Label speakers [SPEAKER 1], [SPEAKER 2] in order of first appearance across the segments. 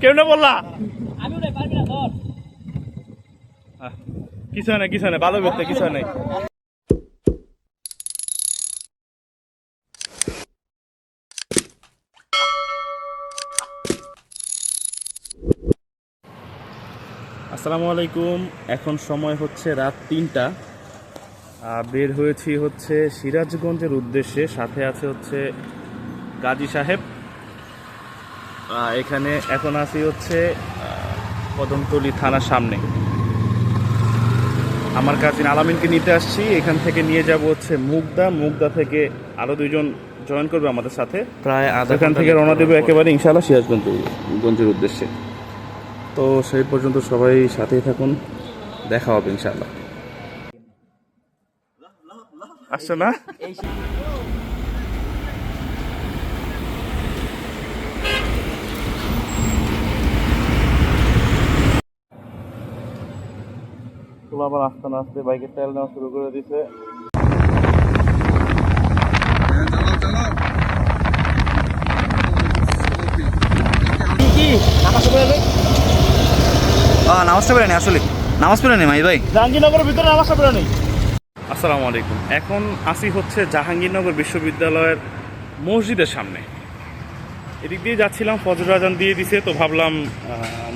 [SPEAKER 1] কেমনে বললা? কিছু নেই কিছু নেই ভালো করতে কিছু নেই। আসসালামু আলাইকুম এখন সময় হচ্ছে রাত তিনটা। বের হয়েছি হচ্ছে সিরাজগঞ্জের উদ্দেশ্যে সাথে আছে হচ্ছে গাজী সাহেব। এখানে এখন আছি হচ্ছে কদমতলী থানার সামনে। আমার কাজিন আলামিনকে নিতে আসছি এখান থেকে নিয়ে যাব হচ্ছে মুগদা। মুগদা থেকে আরও দুইজন জয়েন করবে আমাদের সাথে।
[SPEAKER 2] প্রায় আধা
[SPEAKER 1] এখান থেকে রওনা দেবো একেবারে ইনশাআল্লাহ সিরাজগঞ্জ গঞ্জের উদ্দেশ্যে। তো সেই পর্যন্ত সবাই সাথেই থাকুন দেখা হবে ইনশাআল্লাহ। আসছো না? তোলা আবার আস্তে না আস্তে বাইকের তেল নেওয়া শুরু করে দিছে।
[SPEAKER 2] নামাজটা পড়ে আসলে। নামাজ পড়ে মাই ভাই?
[SPEAKER 1] জাহাঙ্গীরনগরের ভিতরে নামাজ পড়ে নেই? আসসালামু আলাইকুম। এখন আসি হচ্ছে জাহাঙ্গীরনগর বিশ্ববিদ্যালয়ের মসজিদের সামনে। এদিক দিয়ে যাচ্ছিলাম ফজর আজান দিয়ে দিছে তো ভাবলাম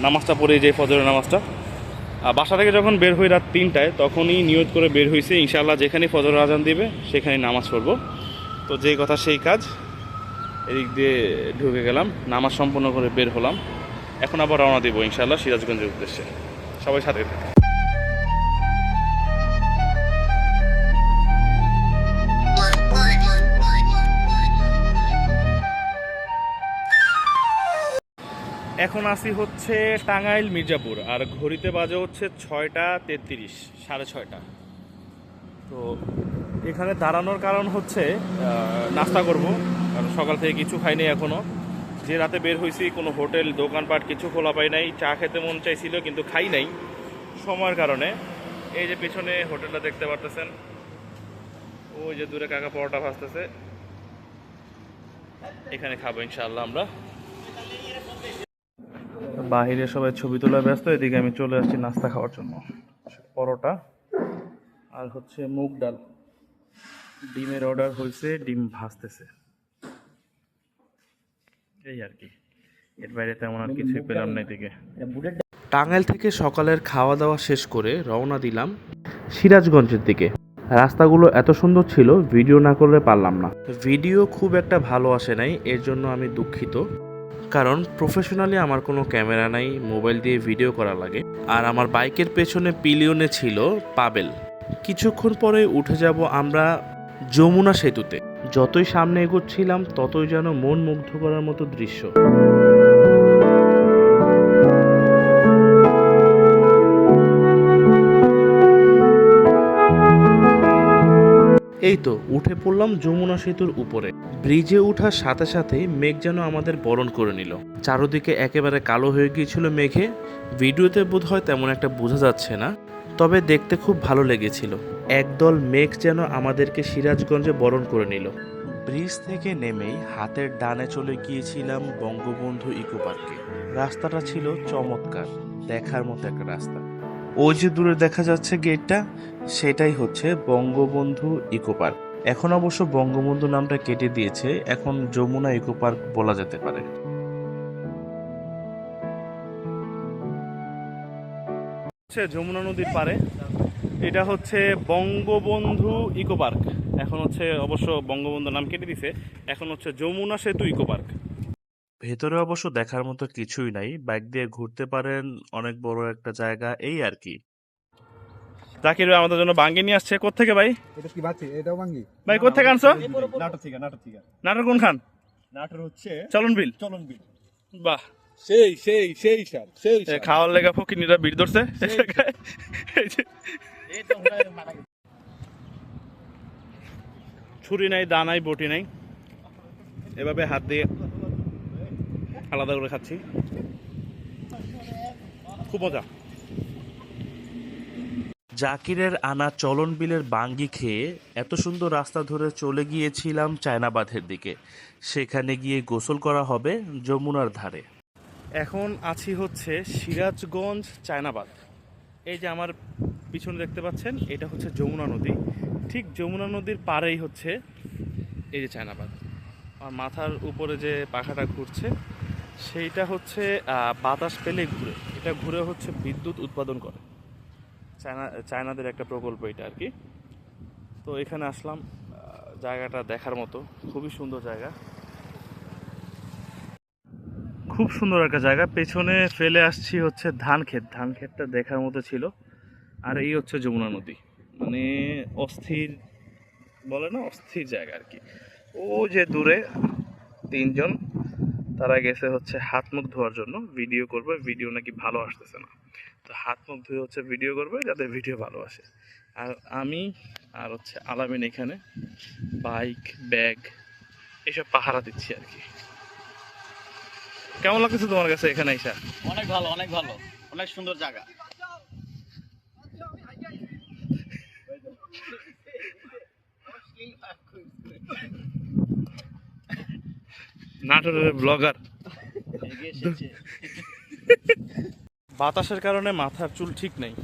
[SPEAKER 1] নামাজটা পড়ে যে ফজরের নামাজটা। বাসা থেকে যখন বের হই রাত তিনটায়, তখনই নিয়োগ করে বের হয়েছে ইনশাল্লাহ যেখানে ফজর আজান দিবে, সেখানে নামাজ পড়ব। তো যে কথা সেই কাজ, এদিক দিয়ে ঢুকে গেলাম, নামাজ সম্পন্ন করে বের হলাম। এখন আবার রওনা দিব ইনশাআল্লাহ সিরাজগঞ্জের উদ্দেশ্যে। সবাই সাথে থাকুন। এখন আসি হচ্ছে টাঙ্গাইল, মির্জাপুর। আর ঘড়িতে বাজে হচ্ছে ছয়টা তেত্রিশ, সাড়ে ছয়টা। তো এখানে দাঁড়ানোর কারণ হচ্ছে নাস্তা করব, কারণ সকাল থেকে কিছু খাইনি এখনও যে রাতে বের হয়েছি কোনো হোটেল, দোকানপাট, কিছু খোলা পাই নাই। চা খেতে মন চাইছিল, কিন্তু খাই নাই সময়ের কারণে। এই যে পেছনে হোটেলটা দেখতে পারতেছেন, ওই যে দূরে কাকা পরোটা ভাজতেছে। এখানে খাব ইনশাআল্লাহ আমরা। বাহিরে সবাই ছবি তোলা ব্যস্ত এদিকে আমি চলে আসছি নাস্তা খাওয়ার জন্য। পরোটা আর হচ্ছে মুগ ডাল। ডিমের অর্ডার হয়েছে ডিম ভাজতেছে। এই আর কি। এর বাইরে তেমন আর কিছুই পেলাম না এদিকে।
[SPEAKER 2] টাঙ্গাইল থেকে সকালের খাওয়া দাওয়া শেষ করে রওনা দিলাম সিরাজগঞ্জের দিকে। রাস্তাগুলো এত সুন্দর ছিল ভিডিও না করলে পারলাম না। ভিডিও খুব একটা ভালো আসে নাই এর জন্য আমি দুঃখিত। কারণ প্রফেশনালি আমার কোনো ক্যামেরা নাই, মোবাইল দিয়ে ভিডিও করা লাগে। আর আমার বাইকের পেছনে পিলিয়নে ছিল পাবেল। কিছুক্ষণ পরে উঠে যাব আমরা যমুনা সেতুতে। যতই সামনে এগোচ্ছিলাম, ততই যেন মন মুগ্ধ করার মতো দৃশ্য। এই তো, উঠে পড়লাম যমুনা সেতুর উপরে। ব্রিজে ওঠার সাথে সাথেই মেঘ যেন আমাদের বরণ করে নিল। চারদিকে একেবারে কালো হয়ে গিয়েছিল মেঘে। ভিডিওতে বোধ হয় তেমন একটা বোঝা যাচ্ছে না, তবে দেখতে খুব ভালো লেগেছিল। একদল মেঘ যেন আমাদেরকে সিরাজগঞ্জে বরণ করে নিল। ব্রিজ থেকে নেমেই হাতের ডানে চলে গিয়েছিলাম বঙ্গবন্ধু ইকো পার্কে। রাস্তাটা ছিল চমৎকার, দেখার মতো একটা রাস্তা। ওই যে দূরে দেখা যাচ্ছে গেটটা, সেটাই হচ্ছে বঙ্গবন্ধু ইকো পার্ক। এখন অবশ্য বঙ্গবন্ধু নামটা কেটে দিয়েছে এখন যমুনা ইকো পার্ক বলা যেতে পারে।
[SPEAKER 1] হচ্ছে যমুনা নদীর পারে এটা হচ্ছে বঙ্গবন্ধু ইকো পার্ক। এখন হচ্ছে অবশ্য বঙ্গবন্ধু নাম কেটে দিছে এখন হচ্ছে যমুনা সেতু ইকো পার্ক।
[SPEAKER 2] ভেতরে অবশ্য দেখার মতো কিছুই নাই বাইক দিয়ে ঘুরতে পারেন অনেক বড় একটা জায়গা এই আর কি।
[SPEAKER 1] জাকির ভাই আমাদের জন্য বাঙ্গি নিয়ে আসছে। কোথেকে ভাই?
[SPEAKER 3] এটা কি বাচ্চা? এটাও ভাঙ্গি
[SPEAKER 1] ভাই কোথেকে আনছো?
[SPEAKER 3] নাটক থেকে নাটক থেকে
[SPEAKER 1] নাটোর কোন খান
[SPEAKER 3] নাটক হচ্ছে
[SPEAKER 1] চলন বিল
[SPEAKER 3] চলন বিল
[SPEAKER 1] বাহ।
[SPEAKER 3] সেই সেই সেই স্যার সেই
[SPEAKER 1] এ, খাওয়ার লেগা ফকিনিরা ভিড় ধরছে। ছুরি নাই দা নাই বটি নাই। এভাবে হাত দিয়ে আলাদা করে খাচ্ছি। খুব মজা।
[SPEAKER 2] জাকিরের আনা চলন বিলের বাঙ্গি খেয়ে এত সুন্দর রাস্তা ধরে চলে গিয়েছিলাম চায়নাবাঁধের দিকে। সেখানে গিয়ে গোসল করা হবে যমুনার ধারে।
[SPEAKER 1] এখন আছি হচ্ছে সিরাজগঞ্জ চায়নাবাদ এই যে আমার পিছনে দেখতে পাচ্ছেন, এটা হচ্ছে যমুনা নদী। ঠিক যমুনা নদীর পাড়েই হচ্ছে এই যে চায়নাবাদ আর মাথার উপরে যে পাখাটা ঘুরছে, সেইটা হচ্ছে বাতাস পেলে ঘুরে। এটা ঘুরে হচ্ছে বিদ্যুৎ উৎপাদন করে। চায়না, চায়নাদের একটা প্রকল্প এটা আর কি। তো এখানে আসলাম জায়গাটা দেখার মতো। খুবই সুন্দর জায়গা। খুব সুন্দর একটা জায়গা। পেছনে ফেলে আসছি হচ্ছে ধান ক্ষেত ধান ক্ষেতটা দেখার মতো ছিল। আর এই হচ্ছে যমুনা নদী। মানে অস্থির, বলে না, অস্থির জায়গা আর কি। ও যে দূরে তিনজন, তারা গেছে হচ্ছে হাত মুখ ধোয়ার জন্য। ভিডিও করবে, ভিডিও নাকি ভালো আসতেছে না। তো হাত মুখ ধুয়ে হচ্ছে ভিডিও করবে যাতে ভিডিও ভালো আসে। আর আমি আর হচ্ছে আলামিন এখানে বাইক ব্যাগ এসব পাহারা দিচ্ছি আর কি। কেমন লাগতেছে তোমার কাছে এখানে এসা?
[SPEAKER 4] অনেক ভালো অনেক ভালো অনেক সুন্দর জায়গা।
[SPEAKER 1] নাটোরের ব্লগার বাতাসের কারণে মাথার চুল ঠিক নেই।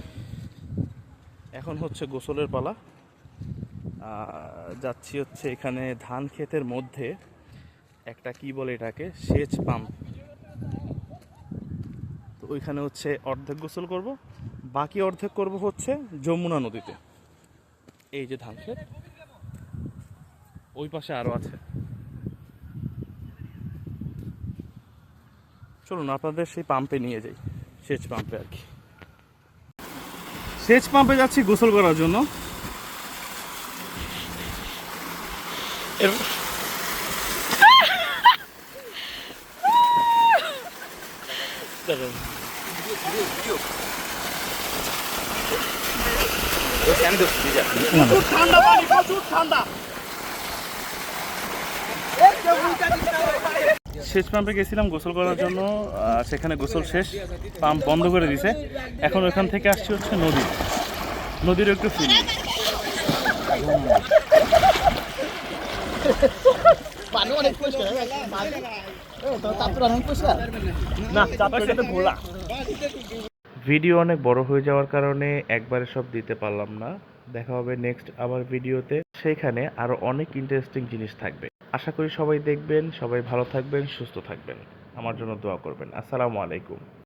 [SPEAKER 1] এখন হচ্ছে গোসলের পালা। যাচ্ছি হচ্ছে এখানে ধান ক্ষেতের মধ্যে। একটা কি বলে এটাকে? সেচ পাম্প। তো ওইখানে হচ্ছে অর্ধেক গোসল করব, বাকি অর্ধেক করব হচ্ছে যমুনা নদীতে। এই যে ধান ক্ষেত, ওই পাশে আরও আছে। চলুন, আপনাদের সেই পাম্পে নিয়ে যাই। সেচ পাম্পে আর কি। সেচ পাম্পে যাচ্ছি গোসল করার জন্য। এর- দাঁড়ান। সেচ পাম্পে গেছিলাম গোসল করার জন্য সেখানে গোসল শেষ পাম্প বন্ধ করে দিছে। এখন ওখান থেকে আসছি হচ্ছে নদী। নদীর একটু ফিল।
[SPEAKER 2] ভিডিও অনেক বড় হয়ে যাওয়ার কারণে একবারে সব দিতে পারলাম না। দেখা হবে নেক্সট আবার ভিডিওতে। সেইখানে আরও অনেক ইন্টারেস্টিং জিনিস থাকবে। আশা করি সবাই দেখবেন, সবাই ভালো থাকবেন, সুস্থ থাকবেন। আমার জন্য দোয়া করবেন। আসসালামু আলাইকুম।